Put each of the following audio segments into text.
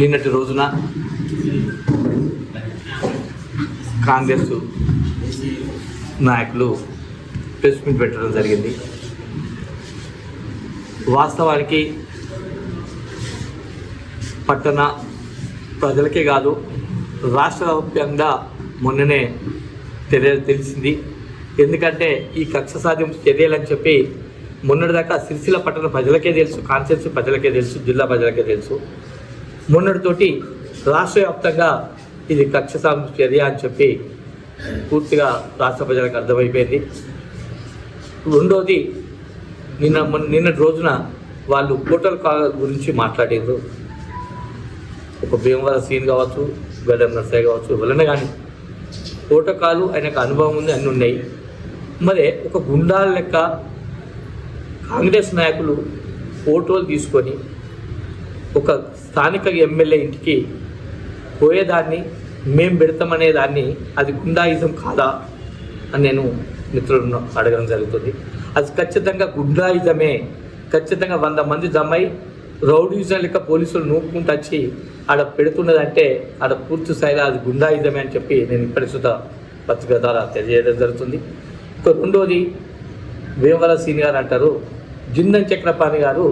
నిన్నటి రోజున కాంగ్రెస్ నాయకులు ప్రెస్ మీట్ పెట్టడం జరిగింది. వాస్తవానికి పట్టణ ప్రజలకే కాదు రాష్ట్ర వ్యాప్తంగా మొన్ననే తెలియ తెలిసింది. ఎందుకంటే ఈ కక్ష సాధింపు చర్యలని చెప్పి మొన్నటిదాకా సిరిసిల్ల పట్టణ ప్రజలకే తెలుసు కాన్స్టిట్యూన్సీ ప్రజలకే తెలుసు జిల్లా ప్రజలకే తెలుసు. మొన్నటితోటి రాష్ట్ర వ్యాప్తంగా ఇది కక్ష సాధింపు చర్య అని చెప్పి పూర్తిగా రాష్ట్ర ప్రజలకు అర్థమైపోయింది. రెండోది నిన్న నిన్నటి రోజున వాళ్ళు హోటల్ కాల్ గురించి మాట్లాడేరు ఒక భీమవర సీన్ కావచ్చు గడ్డం నర్సయ్య కావచ్చు ఎవరైనా కానీ ప్రోటోకాలు ఆయనకు అనుభవం ఉంది అన్నీ ఉన్నాయి. మరి ఒక గుండాల లెక్క కాంగ్రెస్ నాయకులు ఫోటోలు తీసుకొని ఒక స్థానిక ఎమ్మెల్యే ఇంటికి పోయేదాన్ని మేము పెడతామనే దాన్ని అది గుండాయిజం కాదా అని నేను మిత్రులను అడగడం జరుగుతుంది. అది ఖచ్చితంగా గుండాయిజమే. ఖచ్చితంగా వంద మంది జమై రౌడీజం లెక్క పోలీసులు నూపుకుంటూ వచ్చి ఆడ పెడుతున్నదంటే ఆడ పూర్తి స్థాయిలో అది గుండాయిజమే అని చెప్పి నేను ప్రస్తుత పత్రిక ద్వారా తెలియజేయడం జరుగుతుంది. ఇంకో రెండోది వేమల సీనియర్ అంటారు. జిందన్ చక్రపాణి గారు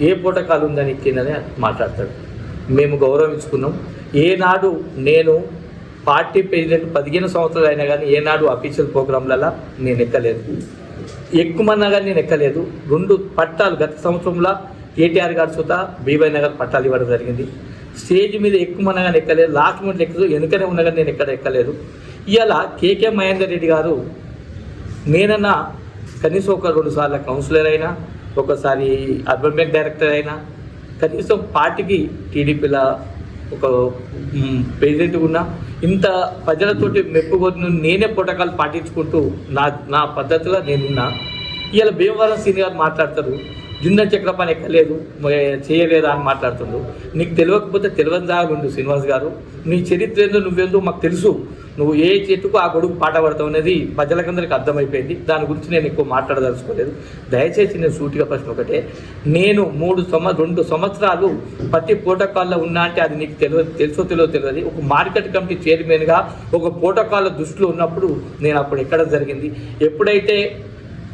ఏ పూటకాలు ఉందని కిందనే మాట్లాడతాడు. మేము గౌరవించుకున్నాం. ఏనాడు నేను పార్టీ ప్రెసిడెంట్ పదిహేను సంవత్సరాలు అయినా కానీ ఏనాడు అఫీషియల్ ప్రోగ్రాంలలో నేను ఎక్కలేదు. ఎక్కుమన్నా కానీ నేను ఎక్కలేదు. రెండు పట్టాలు గత సంవత్సరంలో కేటీఆర్ గారి చూత బీవై నగర్ పట్టాలు ఇవ్వడం జరిగింది. స్టేజ్ మీద ఎక్కుమన్నా కానీ ఎక్కలేదు. లాస్ట్ మినిట్ ఎక్కదు వెనుకనే ఉన్నా కానీ నేను ఎక్కడ ఎక్కలేదు. ఇవాళ కేకే మహేందర్ రెడ్డి గారు నేనన్నా కనీసం ఒక రెండు సార్లు కౌన్సిలర్ అయినా ఒకసారి అర్బన్ బ్యాంక్ డైరెక్టర్ అయినా కనీసం పార్టీకి టీడీపీలో ఒక ప్రెసిడెంట్ ఉన్నా ఇంత ప్రజలతోటి మెప్పుకొని నేనే పుటకాలు పాటించుకుంటూ నా నా పద్ధతిలో నేనున్నా. ఇవాళ భీమవరం సీనియర్ మాట్లాడతారు. జిందన్ చక్రపాణి ఎక్కలేదు చేయలేదా అని మాట్లాడుతుండు. నీకు తెలియకపోతే తెలియని దాగుండు శ్రీనివాస్ గారు. నీ చరిత్ర ఏందో నువ్వేందో మాకు తెలుసు. నువ్వు ఏ చెట్టుకు ఆ గొడుగు పాట పడతావు అనేది ప్రజలకందరికి అర్థమైపోయింది. దాని గురించి నేను ఎక్కువ మాట్లాడదలుచుకోలేదు. దయచేసి నేను సూటిగా ప్రశ్న ఒకటే. నేను మూడు సంవ రెండు సంవత్సరాలు ప్రతి ప్రోటోకాల్లో ఉన్నా అంటే అది నీకు తెలియదు తెలుసో తెలియదో తెలియదు. ఒక మార్కెట్ కమిటీ చైర్మన్గా ఒక ప్రోటోకాల్ దృష్టిలో ఉన్నప్పుడు నేను అప్పుడు ఎక్కడ జరిగింది. ఎప్పుడైతే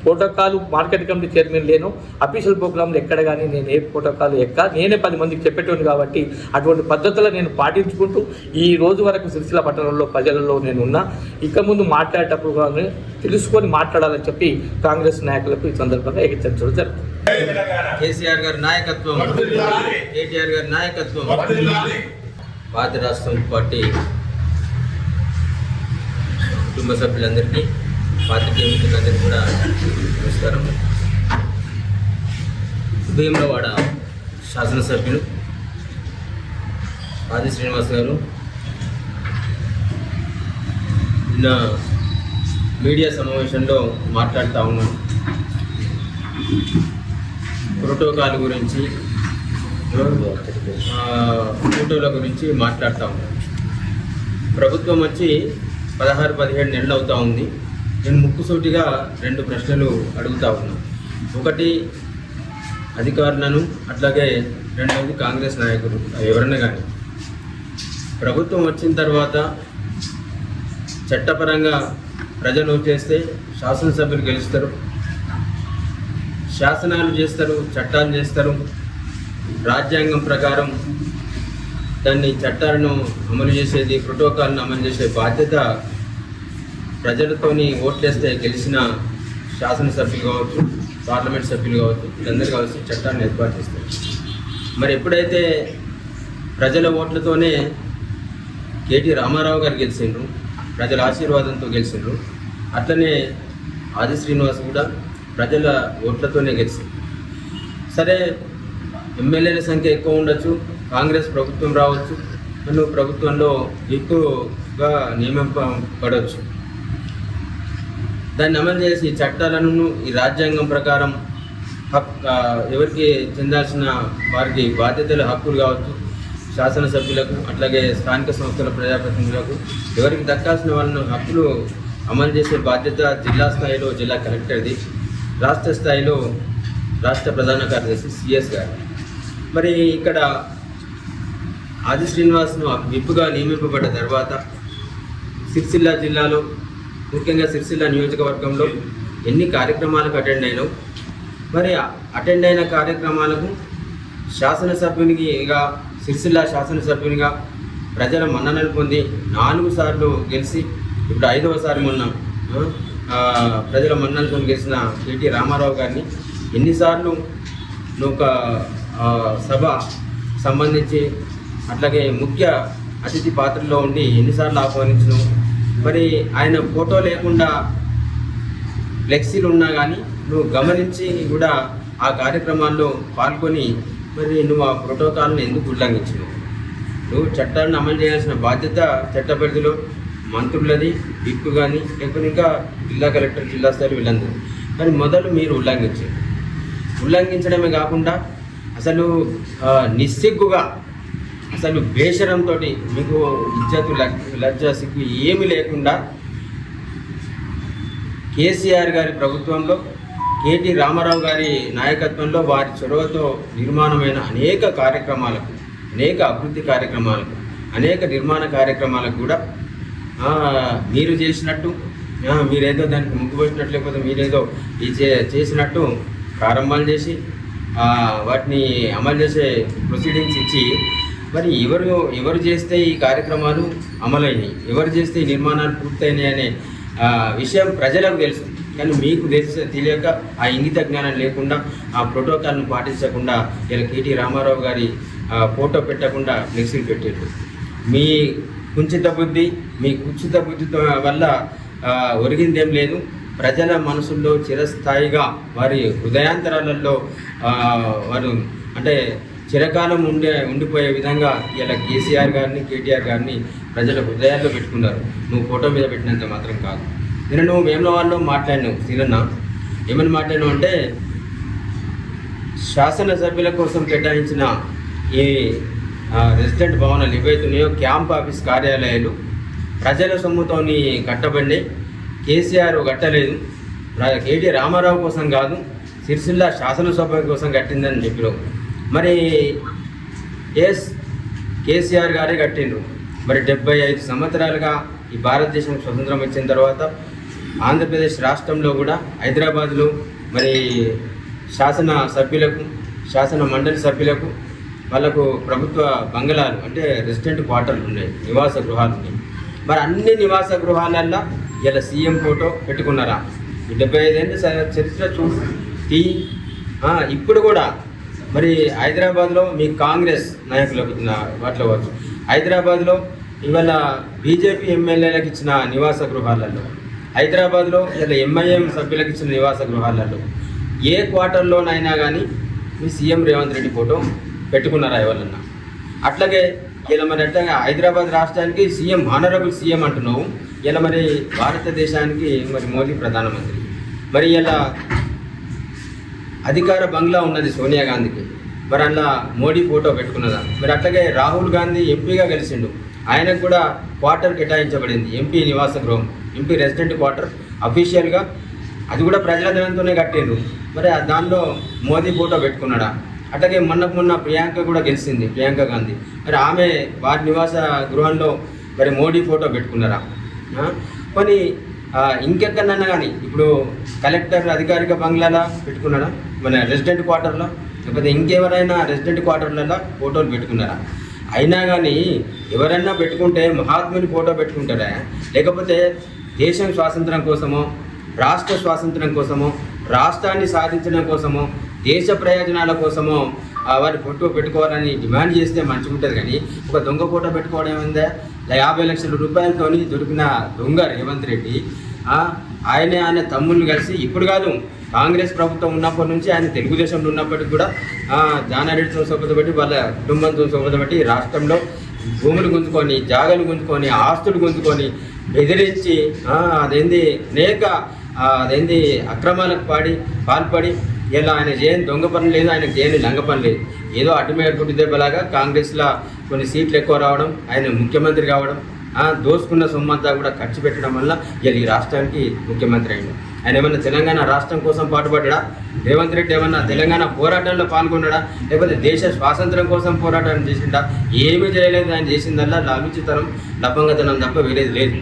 ప్రోటోకాల్ మార్కెట్ కమిటీ చైర్మన్ లేను అఫీషియల్ ప్రోగ్రాంలు ఎక్కడ కానీ నేను ఏ ప్రోటోకాల్ ఎక్క నేనే పది మందికి చెప్పేటోను కాబట్టి అటువంటి పద్ధతులు నేను పాటించుకుంటూ ఈ రోజు వరకు సిరిసిల్ల పట్టణంలో ప్రజలలో నేను ఉన్నా. ఇక ముందు మాట్లాడేటప్పుడు కానీ తెలుసుకొని మాట్లాడాలని చెప్పి కాంగ్రెస్ నాయకులకు ఈ సందర్భంగా హెచ్చరించడం జరుగుతుంది. కేసీఆర్ గారి నాయకత్వం కేటీఆర్ గారి నాయకత్వం భారత రాష్ట్రం పార్టీ కుటుంబ సభ్యులందరికీ పాత్రికేయ మిత్రులందరికీ కూడా నమస్కారం. భీమలవాడ శాసనసభ్యులు ఆది శ్రీనివాస్ గారు నిన్న మీడియా సమావేశంలో మాట్లాడుతూ ఉన్నాను ప్రోటోకాల్ గురించి ఫోటోల గురించి మాట్లాడుతూ ఉన్నాను ప్రభుత్వం వచ్చి పదహారు పదిహేడు నెలలు అవుతూ ఉంది. నేను ముక్కుసూటిగా రెండు ప్రశ్నలు అడుగుతా ఉన్నాను ఒకటి అధికారులను అట్లాగే రెండవది కాంగ్రెస్ నాయకులు ఎవరన్నా కానీ ప్రభుత్వం వచ్చిన తర్వాత చట్టపరంగా ప్రజలు చేస్తే శాసనసభ్యులు గెలుస్తారు. శాసనాలు చేస్తారు చట్టాలు చేస్తారు. రాజ్యాంగం ప్రకారం దాన్ని చట్టాలను అమలు చేసేది ప్రోటోకాల్ను అమలు చేసే బాధ్యత ప్రజలతోని ఓట్లేస్తే గెలిచిన శాసనసభ్యులు కావచ్చు పార్లమెంట్ సభ్యులు కావచ్చు వీళ్ళందరూ కావచ్చు చట్టాన్ని ఏర్పాటు చేస్తారు. మరి ఎప్పుడైతే ప్రజల ఓట్లతోనే కేటీ రామారావు గారు గెలిచిండ్రు ప్రజల ఆశీర్వాదంతో గెలిచిండ్రు అట్లనే ఆది శ్రీనివాస్ కూడా ప్రజల ఓట్లతోనే గెలిచింది సరే ఎమ్మెల్యేల సంఖ్య ఎక్కువ ఉండొచ్చు కాంగ్రెస్ ప్రభుత్వం రావచ్చు నన్ను ప్రభుత్వంలో ఎక్కువగా నియమింపబడవచ్చు దాన్ని అమలు చేసి ఈ చట్టాలను ఈ రాజ్యాంగం ప్రకారం హక్ ఎవరికి చెందాల్సిన వారికి బాధ్యతలు హక్కులు కావచ్చు శాసనసభ్యులకు అట్లాగే స్థానిక సంస్థల ప్రజాప్రతినిధులకు ఎవరికి దక్కాల్సిన వాళ్ళను హక్కులు అమలు చేసే బాధ్యత జిల్లా స్థాయిలో జిల్లా కలెక్టర్ది రాష్ట్ర స్థాయిలో రాష్ట్ర ప్రధాన కార్యదర్శి సిఎస్ గారు. మరి ఇక్కడ ఆది శ్రీనివాస్ను విప్పుగా నియమింపబడ్డ తర్వాత సిరిసిల్ల జిల్లాలో ముఖ్యంగా సిరిసిల్ల నియోజకవర్గంలో ఎన్ని కార్యక్రమాలకు అటెండ్ అయినావు? మరి అటెండ్ అయిన కార్యక్రమాలకు శాసనసభ్యునిగా సిరిసిల్ల శాసనసభ్యునిగా ప్రజల మన్ననలు పొంది నాలుగు సార్లు గెలిచి ఇప్పుడు ఐదవసారి మొన్న ప్రజల మన్ననలు పొంది గెలిచిన కేటీ రామారావు గారిని ఎన్నిసార్లు ఒక సభ సంబంధించి అట్లాగే ముఖ్య అతిథి పాత్రలో ఉండి ఎన్నిసార్లు ఆహ్వానించను మరి ఆయన ఫోటో లేకుండా ఫ్లెక్సీలు ఉన్నా కానీ నువ్వు గమనించి కూడా ఆ కార్యక్రమాల్లో పాల్గొని మరి నువ్వు ఆ ప్రోటోకాల్ని ఎందుకు ఉల్లంఘించినావు? నువ్వు చట్టాలను అమలు చేయాల్సిన బాధ్యత చట్ట పరిధిలో మంత్రులది విప్పు కానీ లేకపోతే ఇంకా జిల్లా కలెక్టర్ జిల్లా స్థాయి వీళ్ళందరూ. మరి మొదలు మీరు ఉల్లంఘించారు. ఉల్లంఘించడమే కాకుండా అసలు నిస్సిగ్గుగా అసలు బేషరంతో మీకు ఇజ్జతు లజ్జ సిగ్గు ఏమీ లేకుండా కేసీఆర్ గారి ప్రభుత్వంలో కేటీ రామారావు గారి నాయకత్వంలో వారి చొరవతో నిర్మాణమైన అనేక కార్యక్రమాలకు అనేక అభివృద్ధి కార్యక్రమాలకు అనేక నిర్మాణ కార్యక్రమాలకు కూడా మీరు చేసినట్టు మీరేదో దానికి ముగ్గుపెట్టినట్టు లేకపోతే మీరేదో ఈ చే- చేసినట్టు ప్రారంభాలు చేసి వాటిని అమలు చేసే ప్రొసీడింగ్స్ ఇచ్చి మరి ఎవరు ఎవరు చేస్తే ఈ కార్యక్రమాలు అమలైనవి ఎవరు చేస్తే ఈ నిర్మాణాలు పూర్తయినాయి అనే విషయం ప్రజలకు తెలుసు. కానీ మీకు తెలిసి తెలియక ఆ ఇంగిత జ్ఞానం లేకుండా ఆ ప్రోటోకాల్ను పాటించకుండా ఇలా కేటీ రామారావు గారి ఫోటో పెట్టకుండా ఫ్లెక్సీలు పెట్టారు మీ కుంచిత బుద్ధి మీ కుచిత బుద్ధి వల్ల ఒరిగిందేం లేదు. ప్రజల మనసుల్లో చిరస్థాయిగా వారి హృదయాంతరాలలో వారు అంటే చిరకాలం ఉండే ఉండిపోయే విధంగా ఇలా కేసీఆర్ గారిని కేటీఆర్ గారిని ప్రజల హృదయాల్లో పెట్టుకున్నారు. నువ్వు ఫోటో మీద పెట్టినంత మాత్రం కాదు. నిన్న నువ్వు వేములవాడలో మాట్లాడినావు సీనన్న. ఏమని మాట్లాడినావు అంటే శాసనసభ్యుల కోసం కేటాయించిన ఈ రెసిడెంట్ భవనాలు ఏవైతున్నాయో క్యాంప్ ఆఫీస్ కార్యాలయాలు ప్రజల సొమ్ముతోని కట్టబడి కేసీఆర్ కట్టలేదు. కేటీ రామారావు కోసం కాదు సిరిసిల్ల శాసనసభ కోసం కట్టిందని చెప్పినావు. మరి ఎస్ కేసీఆర్ గారే కట్టిండ్రు. మరి డెబ్బై ఐదు సంవత్సరాలుగా ఈ భారతదేశం స్వతంత్రం వచ్చిన తర్వాత ఆంధ్రప్రదేశ్ రాష్ట్రంలో కూడా హైదరాబాద్లో మరి శాసన సభ్యులకు శాసన మండలి సభ్యులకు వాళ్ళకు ప్రభుత్వ బంగళాలు అంటే రెసిడెంట్ క్వార్టర్లు ఉన్నాయి నివాస గృహాలు ఉన్నాయి. మరి అన్ని నివాస గృహాలల్లో ఇలా సీఎం ఫోటో పెట్టుకున్నారా? డెబ్బై ఐదేళ్ళ చరిత్ర చూ తీ ఇప్పుడు కూడా మరి హైదరాబాద్లో మీ కాంగ్రెస్ నాయకులకు ఇచ్చిన వాటిలో వచ్చు హైదరాబాద్లో ఇవాళ బీజేపీ ఎమ్మెల్యేలకు ఇచ్చిన నివాస గృహాలలో హైదరాబాద్లో ఇలా ఎంఐఎం సభ్యులకు ఇచ్చిన నివాస గృహాలలో ఏ క్వార్టర్లోనైనా కానీ మీ సీఎం రేవంత్ రెడ్డి ఫోటో పెట్టుకున్నారా ఎవరన్నా? అట్లాగే ఇలా మరి అట్లాగే హైదరాబాద్ రాష్ట్రానికి సీఎం ఆనరబుల్ సీఎం అంటున్నావు. ఇలా మరి భారతదేశానికి మరి మోదీ ప్రధానమంత్రి. మరి ఇలా అధికార బంగ్లా ఉన్నది సోనియా గాంధీకి. మరి అందులో మోడీ ఫోటో పెట్టుకున్నదా? మరి అట్లాగే రాహుల్ గాంధీ ఎంపీగా గెలిచిండు. ఆయనకు కూడా క్వార్టర్ కేటాయించబడింది. ఎంపీ నివాస గృహం ఎంపీ రెసిడెంట్ క్వార్టర్ అఫీషియల్గా అది కూడా ప్రజల ధనంతోనే కట్టిండ్రు. మరి దానిలో మోదీ ఫోటో పెట్టుకున్నాడా? అట్లాగే మొన్నకు మొన్న ప్రియాంక కూడా గెలిచింది ప్రియాంక గాంధీ. మరి ఆమె వారి నివాస గృహంలో మరి మోడీ ఫోటో పెట్టుకున్నారా? ఆ? కొన్ని ఇంకెక్కడన్నా కానీ ఇప్పుడు కలెక్టర్ అధికారిక బంగ్లాలా పెట్టుకున్నాడా? మన రెసిడెంట్ క్వార్టర్లో? లేకపోతే ఇంకెవరైనా రెసిడెంట్ క్వార్టర్లలో ఫోటోలు పెట్టుకున్నారా? అయినా కానీ ఎవరైనా పెట్టుకుంటే మహాత్ముని ఫోటో పెట్టుకుంటారా? లేకపోతే దేశం స్వాతంత్రం కోసమో రాష్ట్ర స్వాతంత్రం కోసమో రాష్ట్రాన్ని సాధించడం కోసమో దేశ ప్రయోజనాల కోసమో వారి ఫోటో పెట్టుకోవాలని డిమాండ్ చేస్తే మంచిగా ఉంటుంది కానీ ఒక దొంగ ఫోటో పెట్టుకోవడం ఏముందా? యాభై లక్షల రూపాయలతోని దొరికిన దొంగ రేవంత్ రెడ్డి ఆయనే ఆయన తమ్ముళ్ళు కలిసి ఇప్పుడు కాదు కాంగ్రెస్ ప్రభుత్వం ఉన్నప్పటి నుంచి ఆయన తెలుగుదేశంలో ఉన్నప్పటికీ కూడా జానారెడ్డి జానారెడ్డితో బట్టి వాళ్ళ కుటుంబంతో సొప్పత బట్టి రాష్ట్రంలో భూములు గుంజుకొని జాగలు గుంజుకొని ఆస్తులు గుంజుకొని బెదిరించి అదేంది అనేక అదేంది అక్రమాలకు పాడి పాల్పడి ఇలా ఆయన చేయని దొంగ పని లేదు ఆయన చేయని లంగ పని లేదు. ఏదో అడ్డుమేడుకుంటు దెబ్బలాగా కాంగ్రెస్లో కొన్ని సీట్లు ఎక్కువ రావడం ఆయన ముఖ్యమంత్రి కావడం దోసుకున్న సొమ్మంతా కూడా ఖర్చు పెట్టడం వల్ల ఇలా ఈ రాష్ట్రానికి ముఖ్యమంత్రి అయింది ఆయన ఏమన్నా తెలంగాణ రాష్ట్రం కోసం పాటుపడ్డా? రేవంత్ రెడ్డి ఏమన్నా తెలంగాణ పోరాటంలో పాల్గొన్నాడా? లేకపోతే దేశ స్వాతంత్రం కోసం పోరాటం చేసిండా? ఏమీ చేయలేదు ఆయన చేసిందల్లా లాభించుతనం లభంగతనం తప్ప వేరేది లేదు.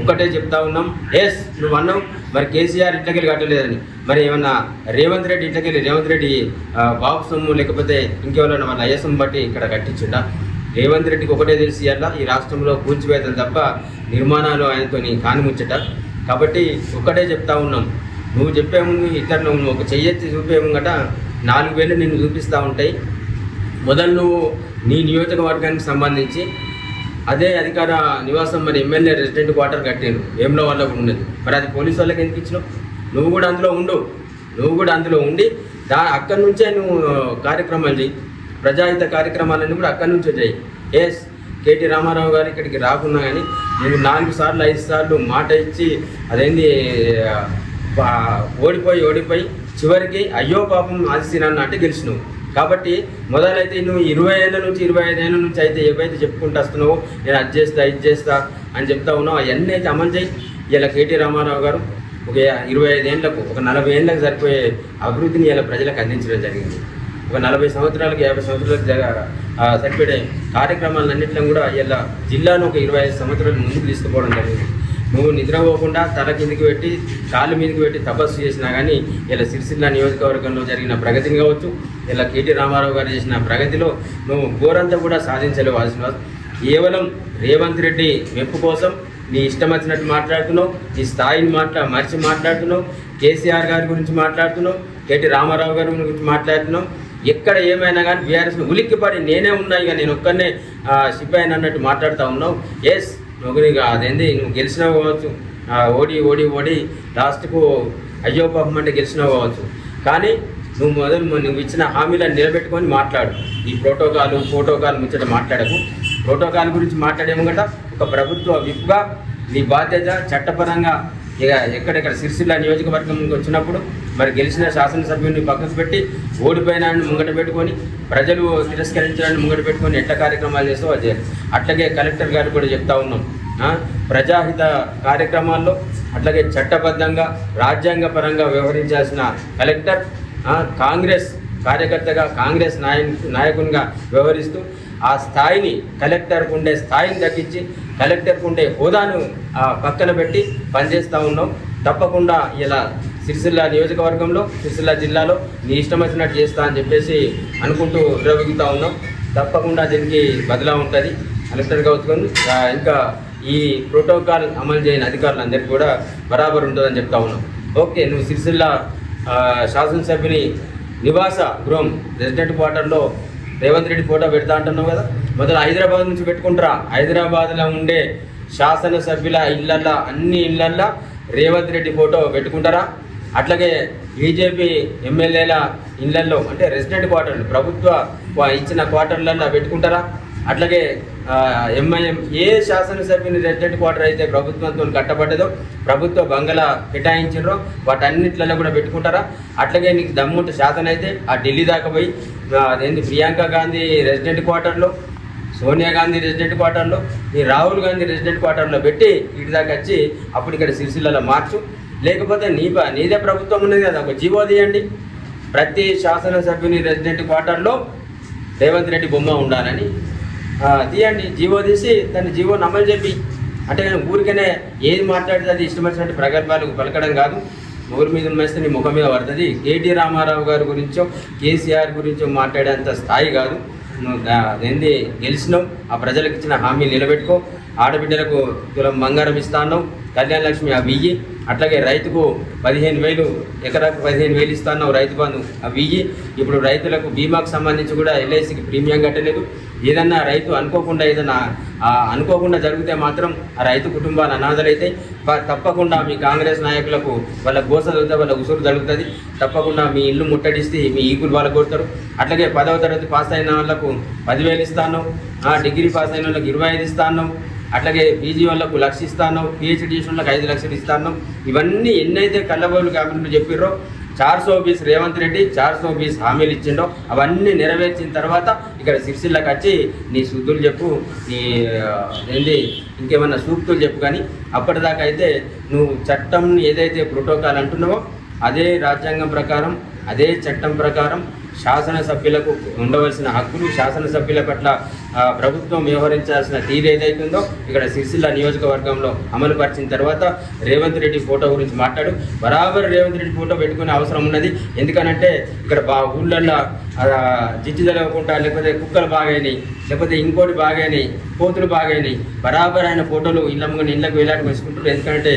ఒక్కటే చెప్తా ఉన్నాం ఎస్ నువ్వు అన్నావు మరి కేసీఆర్ ఇంట్లోకెళ్ళి కట్టలేదని. మరి ఏమన్నా రేవంత్ రెడ్డి ఇంట్లోకెళ్ళి రేవంత్ రెడ్డి బాబు సొమ్ము లేకపోతే ఇంకెవరైనా వాళ్ళ అయ్యసం బట్టి ఇక్కడ కట్టించిండా? రేవంత్ రెడ్డికి ఒకటే తెలిసి అలా ఈ రాష్ట్రంలో కూల్చివేతలు తప్ప నిర్మాణాలు ఆయనతో కానిముచ్చట. కాబట్టి ఒక్కటే చెప్తా ఉన్నాం. నువ్వు చెప్పే ముందు ఇతరులు నువ్వు ఒక చెయ్యెత్తి చూపే ముంగట నాలుగు వేలు నిన్ను చూపిస్తూ ఉంటాయి. మొదలు నువ్వు నీ నియోజకవర్గానికి సంబంధించి అదే అధికార నివాసం మరి ఎమ్మెల్యే రెసిడెంట్ క్వార్టర్ కట్టాను ఏంలో వాళ్ళకు ఉన్నది మరి అది పోలీసు వాళ్ళకి ఎందుకు ఇచ్చినావు? నువ్వు కూడా అందులో ఉండు. నువ్వు కూడా అందులో ఉండి దా అక్కడి నుంచే నువ్వు కార్యక్రమాలు చేయి ప్రజాహిత కార్యక్రమాలన్నీ కూడా అక్కడి నుంచే చేయి ఎస్ కేటీ రామారావు గారు ఇక్కడికి రాకున్నా కానీ నేను నాలుగు సార్లు ఐదు సార్లు మాట ఇచ్చి అదేంది ఓడిపోయి ఓడిపోయి చివరికి అయ్యో పాపం ఆశిస్తున్నాను అంటే గెలిచినావు. కాబట్టి మొదలైతే నువ్వు ఇరవై ఏళ్ళ నుంచి ఇరవై ఐదు ఏళ్ళ నుంచి అయితే ఏవైతే చెప్పుకుంటూ వస్తున్నావో నేను అది చేస్తా ఇది చేస్తా అని చెప్తా ఉన్నావు అవన్నీ అయితే అమలు చేయి. ఇలా కేటీ రామారావు గారు ఒక ఇరవై ఐదు ఏళ్ళకు ఒక నలభై ఏళ్ళకు సరిపోయే అభివృద్ధిని ఇలా ప్రజలకు అందించడం జరిగింది. ఒక నలభై సంవత్సరాలకు యాభై సంవత్సరాలకు జగ సరిపడే కార్యక్రమాలన్నింటిలో కూడా ఇలా జిల్లాను ఒక ఇరవై ఐదు సంవత్సరాలు ముందుకు తీసుకుపోవడం జరిగింది. నువ్వు నిద్రపోకుండా తల కిందికి పెట్టి కాళ్ళు మీదకి పెట్టి తపస్సు చేసినా కానీ ఇలా సిరిసిల్ల నియోజకవర్గంలో జరిగిన ప్రగతిని కావచ్చు ఇలా కేటీ రామారావు గారు చేసిన ప్రగతిలో నువ్వు ఘోరంతా కూడా సాధించలేవు వాసిన కేవలం రేవంత్ రెడ్డి మెప్పు కోసం నీ ఇష్టం వచ్చినట్టు మాట్లాడుతున్నావు నీ స్థాయిని మాట్లా మరిచి మాట్లాడుతున్నావు కేసీఆర్ గారి గురించి మాట్లాడుతున్నావు కేటీ రామారావు గారి గురించి మాట్లాడుతున్నావు ఎక్కడ ఏమైనా కానీ బీఆర్ఎస్ని ఉలిక్కిపడి నేనే ఉన్నా ఇక నేను ఒక్కనే సిపాయిని అన్నట్టు మాట్లాడుతూ ఉన్నావు. ఎస్ నువ్వు అదేంది నువ్వు గెలిచినావు కావచ్చు. ఓడి ఓడి ఓడి లాస్ట్కు అయ్యో పాపం అంటే గెలిచినావు కావచ్చు. కానీ నువ్వు మొదలు నువ్వు ఇచ్చిన హామీలను నిలబెట్టుకొని మాట్లాడు. ఈ ప్రోటోకాల్ ఫోటోకాల్ ముచ్చట మాట్లాడకు. ప్రోటోకాల్ గురించి మాట్లాడేమో కదా ఒక ప్రభుత్వ విప్గా నీ బాధ్యత చట్టపరంగా ఇక ఎక్కడెక్కడ సిరిసిల్ల నియోజకవర్గంకి వచ్చినప్పుడు మరి గెలిచిన శాసనసభ్యుని పక్కకు పెట్టి ఓడిపోయిన ముంగట పెట్టుకొని ప్రజలు తిరస్కరించడాన్ని ముంగట పెట్టుకొని ఎట్ల కార్యక్రమాలు చేస్తూ అది అట్లాగే కలెక్టర్ గారు కూడా చెప్తా ఉన్నాం. ప్రజాహిత కార్యక్రమాల్లో అట్లాగే చట్టబద్ధంగా రాజ్యాంగ పరంగా వ్యవహరించాల్సిన కలెక్టర్ కాంగ్రెస్ కార్యకర్తగా కాంగ్రెస్ నాయ నాయకునిగా వ్యవహరిస్తూ ఆ స్థాయిని కలెక్టర్కు ఉండే స్థాయిని తగ్గించి కలెక్టర్కు ఉండే హోదాను పక్కన పెట్టి పనిచేస్తూ ఉన్నాం. తప్పకుండా ఇలా సిరిసిల్ల నియోజకవర్గంలో సిరిసిల్ల జిల్లాలో నీ ఇష్టం వచ్చినట్టు చేస్తా అని చెప్పేసి అనుకుంటూ నిర్వహిస్తూ ఉన్నాం. తప్పకుండా దీనికి బదిలా ఉంటుంది. కలెక్టర్ కావచ్చు ఇంకా ఈ ప్రోటోకాల్ అమలు చేయని అధికారులందరికీ కూడా బరాబర్ ఉంటుందని చెప్తా ఉన్నాం. ఓకే నువ్వు సిరిసిల్ల శాసనసభ్యుని నివాస గృహం రెసిడెంట్ క్వార్టర్లో రేవంత్ రెడ్డి ఫోటో పెడతా అంటున్నావు కదా? మొదలు హైదరాబాద్ నుంచి పెట్టుకుంటారా? హైదరాబాద్లో ఉండే శాసనసభ్యుల ఇళ్ళల్లో అన్ని ఇళ్ళల్లో రేవంత్ రెడ్డి ఫోటో పెట్టుకుంటారా? అట్లాగే బీజేపీ ఎమ్మెల్యేల ఇళ్ళల్లో అంటే రెసిడెంట్ క్వార్టర్లు ప్రభుత్వ ఇచ్చిన క్వార్టర్లలో పెట్టుకుంటారా? అట్లాగే ఎంఐఎం ఏ శాసనసభ్యుని రెసిడెంట్ క్వార్టర్ అయితే ప్రభుత్వంతో కట్టబడ్డదో ప్రభుత్వ బంగళా కేటాయించారో వాటన్నిట్లలో కూడా పెట్టుకుంటారా? అట్లాగే నీకు దమ్ముంటే శాసన అయితే ఆ ఢిల్లీ దాకా పోయి అదేంటి ప్రియాంక గాంధీ రెసిడెంట్ క్వార్టర్లో సోనియా గాంధీ రెసిడెంట్ క్వార్టర్లో ఈ రాహుల్ గాంధీ రెసిడెంట్ క్వార్టర్లో పెట్టి ఇటు దాకా వచ్చి అప్పుడు ఇక్కడ సిరిసిల్లలో మార్చు. లేకపోతే నీ నీదే ప్రభుత్వం ఉన్నది కదా ఒక జీవో తీయండి. ప్రతి శాసనసభ్యుని రెసిడెంట్ క్వార్టర్లో రేవంత్ రెడ్డి బొమ్మ ఉండాలని తీయండి జీవో తీసి దాన్ని జీవోని అమలు చెప్పి. అంటే నేను ఊరికనే ఏది మాట్లాడితే అది ఇష్టం వచ్చినట్టు ప్రగల్భాలు పలకడం కాదు. ఊరి మీద ఉమ్మేస్తే నీ ముఖం మీద పడుతుంది. కేటీ రామారావు గారి గురించో కేసీఆర్ గురించో మాట్లాడేంత స్థాయి కాదు. నువ్వు దా- అదేంది గెలిచినావు. ఆ ప్రజలకు ఇచ్చిన హామీ నిలబెట్టుకో. ఆడబిడ్డలకు తులం బంగారం ఇస్తాను కళ్యాణ లక్ష్మి ఆ వెయ్యి అట్లాగే రైతుకు పదిహేను వేలు ఎకరాకు పదిహేను వేలు ఇస్తాను రైతు బంధు ఆ వెయ్యి. ఇప్పుడు రైతులకు బీమాకు సంబంధించి కూడా ఎల్ఐసికి ప్రీమియం కట్టలేదు. ఏదన్నా రైతు అనుకోకుండా ఏదన్నా అనుకోకుండా జరిగితే మాత్రం ఆ రైతు కుటుంబాలు అనాథలైతాయి ప- తప్పకుండా మీ కాంగ్రెస్ నాయకులకు వాళ్ళ గోస తగ్గుతుంది వాళ్ళ ఉసురు జరుగుతుంది. తప్పకుండా మీ ఇల్లు ముట్టడిస్తే మీ ఈకులు వాళ్ళు కొడతారు. అట్లాగే పదవ తరగతి పాస్ అయిన వాళ్ళకు పదివేలు ఇస్తాను ఆ, డిగ్రీ పాస్ అయిన వాళ్ళకి ఇరవై ఐదు ఇస్తాను అట్లాగే పీజీ వాళ్ళకు లక్ష ఇస్తాను పిహెచ్డి చేసిన వాళ్ళకి ఐదు లక్షలు ఇస్తాను ఇవన్నీ ఎన్నైతే కళ్ళబోలు కాబట్టి చెప్పిర్రో చార్ సో బీస్ రేవంత్ రెడ్డి చార్ సో బీస్ హామీలు ఇచ్చిండో అవన్నీ నెరవేర్చిన తర్వాత ఇక్కడ సిరిసిల్లకు వచ్చి నీ శుద్ధులు చెప్పు నీ ఏంటి ఏంది ఇంకేమన్నా సూక్తులు చెప్పు కానీ అప్పటిదాకా అయితే నువ్వు చట్టం ఏదైతే ప్రోటోకాల్ అంటున్నావో అదే రాజ్యాంగం ప్రకారం అదే చట్టం ప్రకారం శాసనసభ్యులకు ఉండవలసిన హక్కులు శాసనసభ్యుల పట్ల ప్రభుత్వం వ్యవహరించాల్సిన తీరు ఏదైతుందో ఇక్కడ సిరిసిల్ల నియోజకవర్గంలో అమలు పరిచిన తర్వాత రేవంత్ రెడ్డి ఫోటో గురించి మాట్లాడు. బరాబర్ రేవంత్ రెడ్డి ఫోటో పెట్టుకునే అవసరం ఉన్నది. ఎందుకనంటే ఇక్కడ బా ఊళ్ళల్లో జిడ్డు జరగకుండా తెలవకుండా లేకపోతే కుక్కలు బాగైనాయి లేకపోతే ఇంకోటి బాగైనాయి కోతులు బాగైనాయి. బరాబర్ ఆయన ఫోటోలు ఇళ్ళ ముందు ఇళ్ళకు వేలాడి వేసుకుంటారు ఎందుకంటే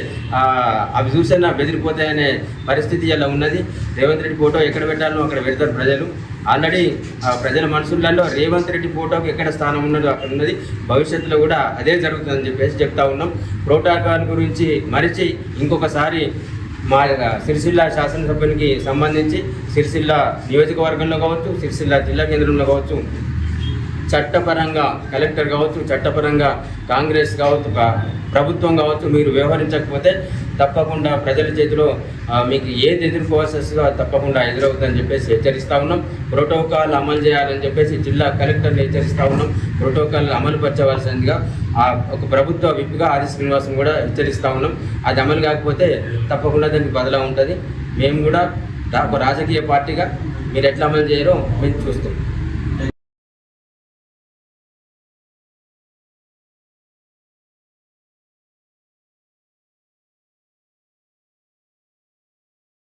అవి చూసినా బెదిరిపోతాయనే పరిస్థితి ఇలా ఉన్నది. రేవంత్ రెడ్డి ఫోటో ఎక్కడ పెట్టాలో అక్కడ పెడతారు ప్రజలు. ఆల్రెడీ ప్రజల మనసులలో రేవంత్ రెడ్డి ఫోటోకి ఎక్కడ స్థానం ఉన్నదో అక్కడ ఉన్నది. భవిష్యత్తులో కూడా అదే జరుగుతుందని చెప్పేసి చెప్తా ఉన్నాం. ప్రోటోకాల్ గురించి మరిచి ఇంకొకసారి మా సిరిసిల్ల శాసనసభ్యునికి సంబంధించి సిరిసిల్ల నియోజకవర్గంలో కావచ్చు సిరిసిల్ల జిల్లా కేంద్రంలో కావచ్చు చట్టపరంగా కలెక్టర్ కావచ్చు చట్టపరంగా కాంగ్రెస్ కావచ్చు ప్రభుత్వం కావచ్చు మీరు వ్యవహరించకపోతే తప్పకుండా ప్రజల చేతిలో మీకు ఏది ఎదుర్కోవాల్సి వస్తుందో తప్పకుండా ఎదురవుతుందని చెప్పేసి హెచ్చరిస్తా ఉన్నాం. ప్రోటోకాల్ అమలు చేయాలని చెప్పేసి జిల్లా కలెక్టర్ని హెచ్చరిస్తా ఉన్నాం. ప్రోటోకాల్ అమలు పరచవలసిందిగా ఆ ఒక ప్రభుత్వ విప్గా ఆది శ్రీనివాసం కూడా హెచ్చరిస్తా ఉన్నాం. అది అమలు కాకపోతే తప్పకుండా దానికి బదలా ఉంటుంది. మేము కూడా ఒక రాజకీయ పార్టీగా మీరు ఎట్లా అమలు చేయరో మేము చూస్తాం.